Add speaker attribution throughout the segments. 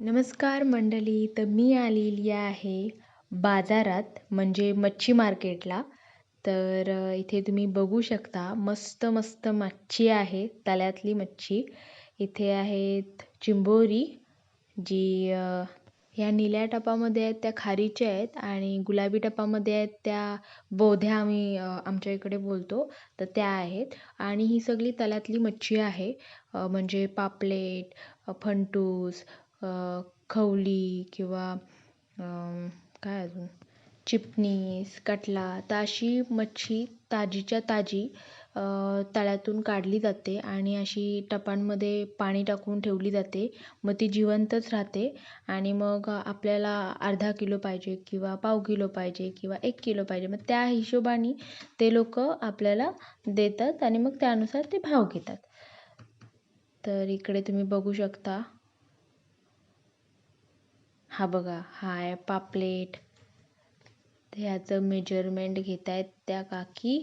Speaker 1: नमस्कार मंडळी तर मी आलेली आहे बाजारात म्हणजे मच्छी मार्केटला. तर इथे तुम्ही बघू शकता मस्त मस्त मच्छी आहे तळ्यातली मच्छी. इथे आहेत चिंबोरी जी ह्या निळ्या टपामध्ये आहेत त्या खारीच्या आहेत आणि गुलाबी टपामध्ये आहेत त्या बोध्या आम्ही आमच्या इकडे बोलतो तर त्या आहेत. आणि ही सगळी तळ्यातली मच्छी आहे म्हणजे पापलेट फंटूस खवली किंवा काय अजून? चिपणीस कटला तर अशी मच्छी ताजीच्या ताजी तळ्यातून काढली जाते आणि अशी टपांमध्ये पाणी टाकून ठेवली जाते. मग ती जिवंतच राहते आणि मग आपल्याला अर्धा किलो पाहिजे किंवा पाव किलो पाहिजे किंवा एक किलो पाहिजे. मग त्या हिशोबाने ते लोक आपल्याला देतात आणि मग त्यानुसार ते भाव घेतात. तर इकडे तुम्ही बघू शकता. हा बघा हा आहे पापलेट. ह्याचं मेजरमेंट घेत आहेत त्या काकी.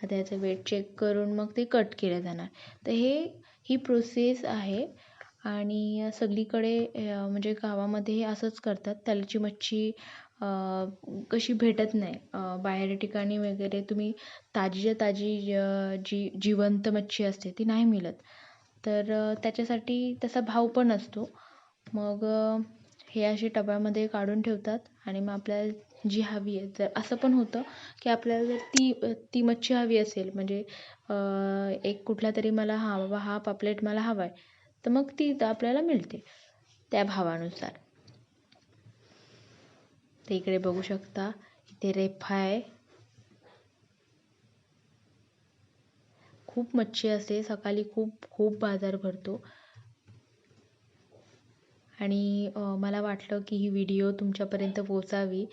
Speaker 1: त्याचं वेट चेक करून मग ते कट केलं जाणार. तर हे ही प्रोसेस आहे. आणि सगळीकडे म्हणजे गावामध्ये हे असंच करतात. त्यालाची मच्छी कशी भेटत नाही. बाहेर ठिकाणी वगैरे तुम्ही ताजीच्या ताजी जी जिवंत मच्छी असते ती नाही मिळत. तर त्याच्यासाठी तसा भाव पण असतो. मग हे असे टबामध्ये काढून ठेवतात आणि मग आपल्याला जी हवी आहे जर असं पण होतं की आपल्याला जर ती ती मच्छी हवी असेल म्हणजे एक कुठला तरी मला हा बाबा हा पापलेट मला हवा आहे तर मग ती आपल्याला मिळते त्या भावानुसार. तर इकडे बघू शकता इथे रेफा आहे. खूप मच्छी असते सकाळी खूप खूप बाजार भरतो. आणि मला वाटलं की ही व्हिडिओ तुमच्यापर्यंत पोचावी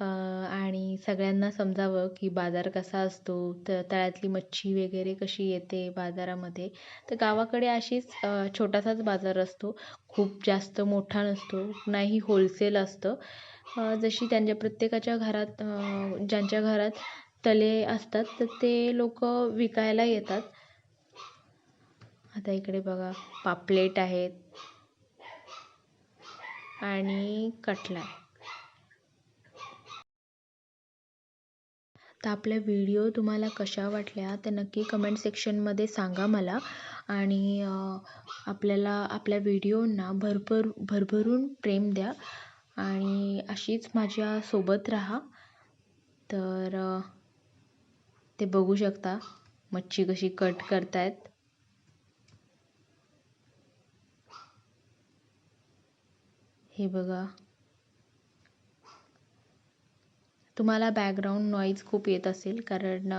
Speaker 1: आणि सगळ्यांना समजावं की बाजार कसा असतो त तळ्यातली मच्छी वगैरे कशी येते बाजारामध्ये. तर गावाकडे अशीच छोटासाच बाजार असतो. खूप जास्त मोठा नसतो नाही होलसेल असतं. जशी त्यांच्या प्रत्येकाच्या घरात ज्यांच्या घरात तले असतात तर ते लोक विकायला येतात. आता इकडे बघा पापलेट आहेत. आणि कटला तर आपल्या व्हिडिओ तुम्हाला कशा वाटल्या ते नक्की कमेंट सेक्शनमध्ये सांगा मला. आणि आपल्याला आपल्या व्हिडिओंना भरभर भरभरून प्रेम द्या. आणि अशीच माझ्या सोबत राहा. तर ते बघू शकता मच्छी कशी कट करतायत. हे बघा. तुम्हाला बॅकग्राऊंड नॉईज खूप येत असेल कारण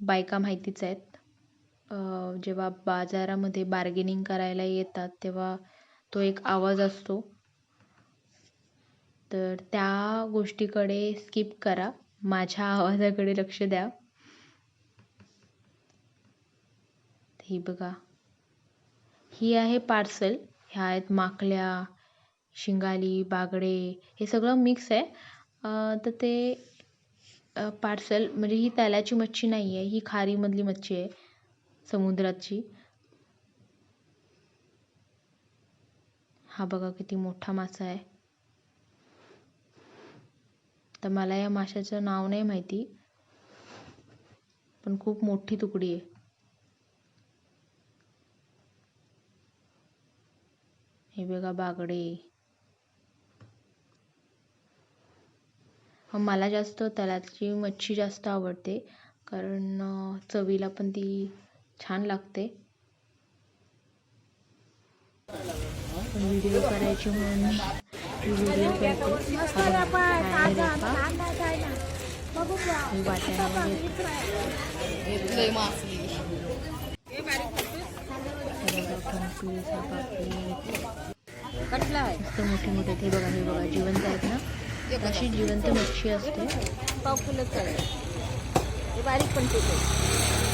Speaker 1: बायका माहितीच आहेत. जेव्हा बाजारामध्ये बार्गेनिंग करायला येतात तेव्हा तो एक आवाज असतो. तर त्या गोष्टीकडे स्किप करा. माझ्या आवाजाकडे लक्ष द्या. ही बघा. ही आहे पार्सल ह्या आहेत माकल्या. शिंगाली बागडे हे सगळं मिक्स आहे. तर ते पार्सल म्हणजे ही तेलाची मच्छी नाही आहे ही खारीमधली मच्छी आहे समुद्राची. हा बघा किती मोठा मासा आहे. तर मला या माशाचं नाव नाही माहिती पण खूप मोठी तुकडी आहे. हे बघा बागडे. मला जास्त तळ्यातली मच्छी जास्त आवडते. कारण चवीला पण ती छान लागते. व्हिडिओ करायची म्हणून व्हिडिओ करते.
Speaker 2: कटला आहे
Speaker 1: मस्त मोठे मोठे ते बघा हे बघा जिवंत अशी जिवंत मच्छी असते?
Speaker 2: पाव फुलत चालते बारीक पण आहे